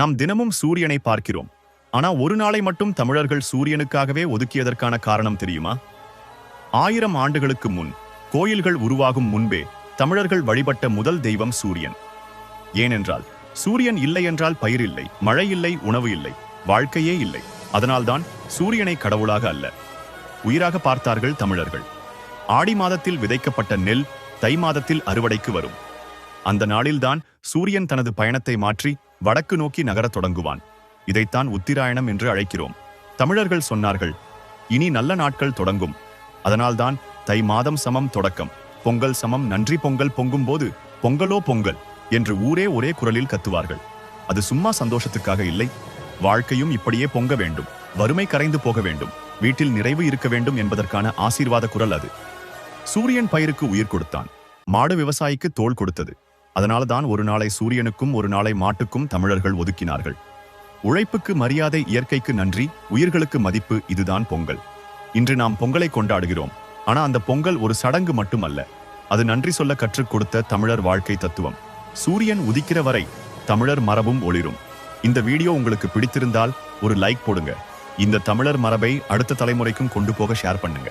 நாம் தினமும் சூரியனை பார்க்கிறோம். ஆனா ஒரு நாளை மட்டும் தமிழர்கள் சூரியனுக்காகவே ஒதுக்கியதற்கான காரணம் தெரியுமா? ஆயிரம் ஆண்டுகளுக்கு முன் கோயில்கள் உருவாகும் முன்பே தமிழர்கள் வழிபட்ட முதல் தெய்வம் சூரியன். ஏனென்றால் சூரியன் இல்லை என்றால் பயிர் இல்லை மழை இல்லை உணவு இல்லை வாழ்க்கையே இல்லை. அதனால்தான் சூரியனை கடவுளாக அல்ல. உயிராக பார்த்தார்கள் தமிழர்கள். ஆடி மாதத்தில் விதைக்கப்பட்ட நெல் தை மாதத்தில் அறுவடைக்கு வரும். அந்த நாளில்தான் சூரியன் தனது பயணத்தை மாற்றி வடக்கு நோக்கி நகரத் தொடங்குவான். இதைத்தான் உத்திராயணம் என்று அழைக்கிறோம். தமிழர்கள் சொன்னார்கள் இனி நல்ல நாட்கள் தொடங்கும். அதனால்தான் தை மாதம் சமம் தொடக்கம். பொங்கல் சமம் நன்றி பொங்கல் பொங்கும் போது பொங்கலோ பொங்கல் என்று ஊரே ஒரே குரலில் கத்துவார்கள். அது சும்மா சந்தோஷத்துக்காக இல்லை. வாழ்க்கையும் இப்படியே பொங்க வேண்டும். வறுமை கரைந்து போக வேண்டும். வீட்டில் நிறைவு இருக்க வேண்டும் என்பதற்கான ஆசீர்வாத குரல் அது. சூரியன் பயிருக்கு உயிர் கொடுத்தான். மாடு விவசாயிக்கு தோல் கொடுத்தது. அதனால தான் ஒரு நாளை சூரியனுக்கும் ஒரு நாளை மாட்டுக்கும் தமிழர்கள் ஒதுக்கினார்கள். உழைப்புக்கு மரியாதை இயற்கைக்கு நன்றி உயிர்களுக்கு மதிப்பு இதுதான் பொங்கல். இன்று நாம் பொங்கலை கொண்டாடுகிறோம். ஆனா அந்த பொங்கல் ஒரு சடங்கு மட்டுமல்ல. அது நன்றி சொல்ல கற்றுக் கொடுத்த தமிழர் வாழ்க்கை தத்துவம். சூரியன் உதிக்கிற வரை தமிழர் மரபும் ஒளிரும். இந்த வீடியோ உங்களுக்கு பிடித்திருந்தால் ஒரு லைக் போடுங்க. இந்த தமிழர் மரபை அடுத்த தலைமுறைக்கும் கொண்டு போக ஷேர் பண்ணுங்க.